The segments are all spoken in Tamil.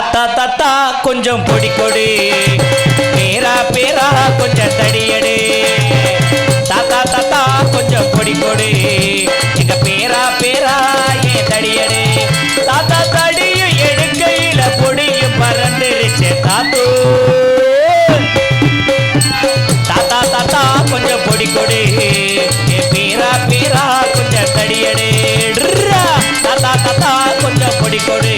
தாத்தா தாத்தா கொஞ்சம் பொடி கொடு பேரா பேரா கொஞ்சம் தடியடு. தாத்தா தாத்தா கொஞ்சம் பொடி கொடு எங்க பேரா பேரா ஏன் தடியடு? தாத்தா தடியும் எடுக்கையில பொடியும் பறந்துருச்சு தாத்தோ. தாத்தா தாத்தா கொஞ்சம் பொடி கொடு பேரா பேரா கொஞ்சம் தடியடு. தாத்தா தாத்தா கொஞ்சம் பொடி கொடு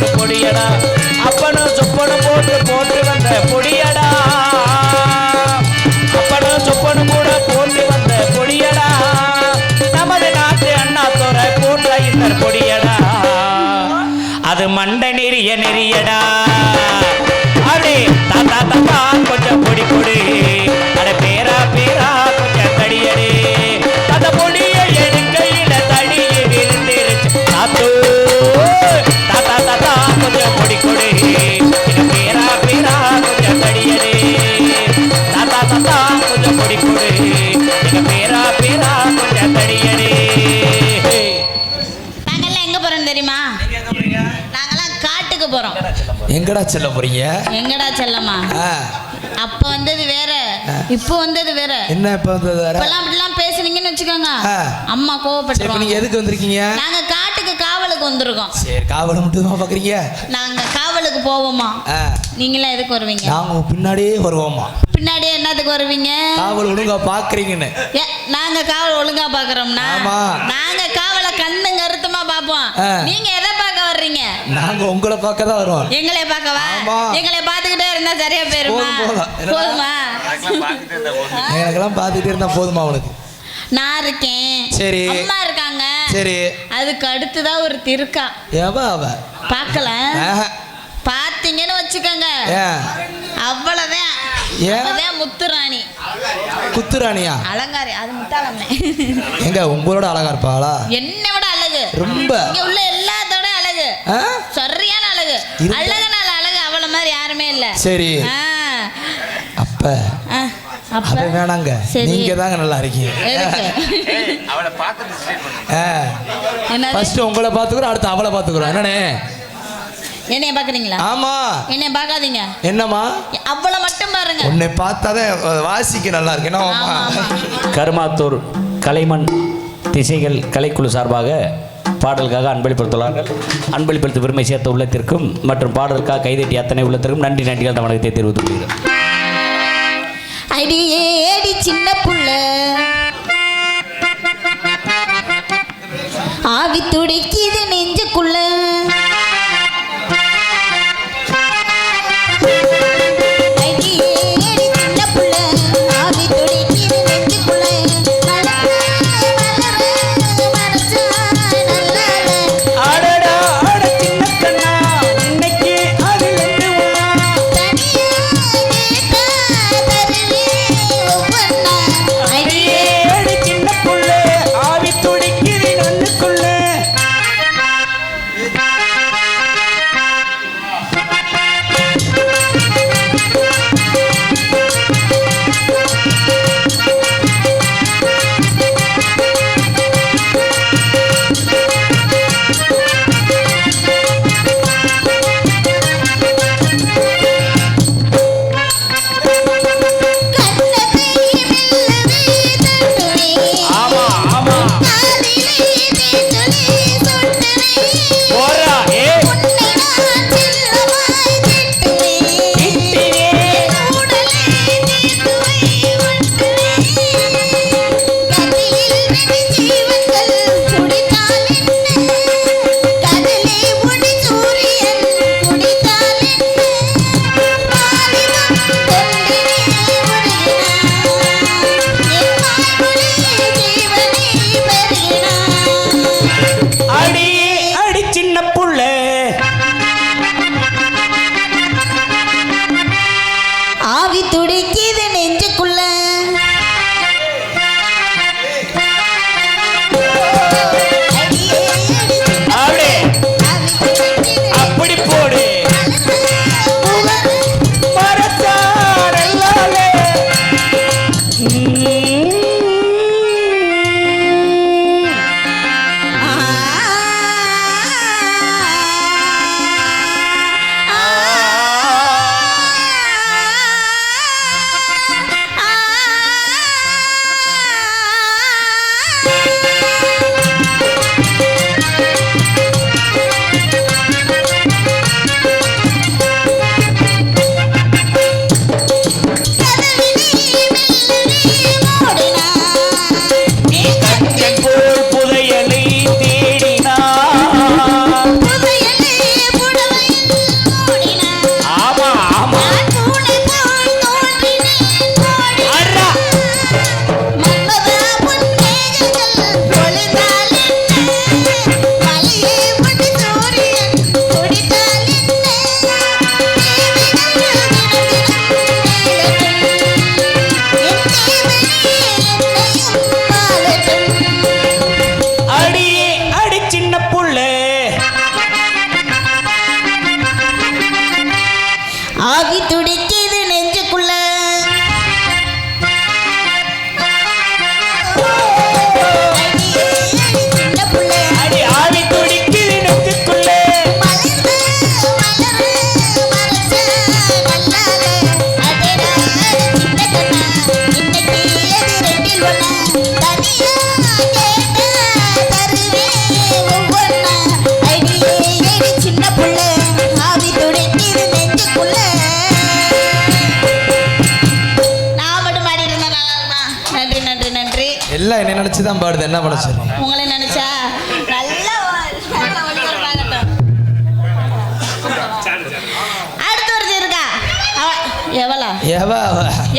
நம்ம நாட்டு அப்பனும் சொப்பனும் போட்டு போட்டு வந்த பொடியடா. அப்பனும் சொப்பனும் கூட போட்டு வந்த பொடியடா. நமது நாட்டு அண்ணா துறை போன்ற இந்த பொடியடா. அது மண்டை நெறிய நெறியடா. அடே தாத்தா தாத்தா கொஞ்சம் பொடி கொடு. நாங்கெல்லாம் காட்டுக்கு போறோம். எங்கடா செல்ல போறீங்க? எங்கடா செல்லம்மா? ஆ, அப்ப வந்தது வேற. இப்போ வந்தது வேற. என்ன இப்ப வந்தது வேற? இப்பெல்லாம் அப்படிலாம் பேசுனீங்கன்னு வச்சுக்கோங்க. அம்மா சரி இப்ப நீங்க கோவப்பட்டுருவாங்க எதுக்கு வந்திருக்கீங்க? நாங்க காட்டுக்கு காவலுக்கு வந்திருக்கோம். சரி காவல் மட்டும் தான் பாக்குறீங்க? நாங்க காவலுக்கு போவோமா ஆ, நீங்களாம் எதுக்கு வருவீங்க? நாங்க பின்னாடியே வருவோமா பின்னாடியே என்னத்துக்கு வருவீங்க? காவல் ஒழுங்கா பாக்குறீங்கன்னு. நாங்க காவல் ஒழுங்கா பாக்குறோம்னா ஆமா. நாங்க காவலை கண்ணு கருத்துமா பாப்போம். நீங்க எதை வர்றீங்க நாங்க உங்களை பார்க்க தான் வருவோம். எங்களை பார்க்கவா. எங்களை பார்த்துக்கிட்டே இருந்தா சரியா போயிருமா? போதும், எனக்கெல்லாம் பார்த்துட்டே இருந்தா போதுமா. உனக்கு? நான் இருக்கேன். சரி. அம்மா இருக்காங்க. சரி. அதுக்கு அடுத்துதான் ஒரு திருக்கா. எவ அவ? பார்க்கல. பார்த்தீங்கன்னு வச்சுக்கோங்க. அவ்வளவுதான். ஏன்? அவதான் முத்துராணி. குத்துராணியா? அலங்காரி. அது முத்தாளம்மே எங்க? உங்களோட அழகா இருப்பாளா என்னை விட அழகு. ரொம்ப. இங்க உள்ள? சரியான அழகு. அழகுனால அழகு அவள மாதிரி யாருமே இல்ல. சரி. ஆ. அப்ப. அப்ப. அது வேணாங்க. நீங்க தாங்க நல்லா இருக்கீங்க. என்னது? ஃபர்ஸ்ட் உங்களை பாத்துக்கிறோம் அடுத்து அவளை பாத்துக்கிறோம் என்னண்ணே? என்னைய பாக்குறீங்களா ஆமா. என்னைய பார்க்காதீங்க. என்னம்மா? அவ்வளவு மட்டும் பாருங்க. உன்னை பார்த்தாதான் அஹ், வாசிக்க நல்லா இருக்கு. என்ன ஆமா ஆமா. கருமாத்தூர் கலைமண் திசைகள் கலைக்குழு சார்பாக பாடலுக்காக அன்பளிப்படுத்துள்ளார்கள் அன்பளிப்படுத்த பெருமை சேர்த்த உள்ளத்திற்கும் மற்றும் பாடலுக்காக கைதட்டி அத்தனை உள்ளத்திற்கும் நன்றி நன்றிகள் தமிழகத்தை தெரிவித்துக் கொள்கிறேன். அடியே சின்ன புள்ள. ஆவி துடிக்கிது நெஞ்சுக்குள்ள. நினைச்சு தான் பாடுது. என்ன பண்ண சொல்றீங்க உங்களை நினைச்சா நல்லா. அடுத்து ஒருத்தி இருக்கா எவளா? எவ?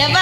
எவ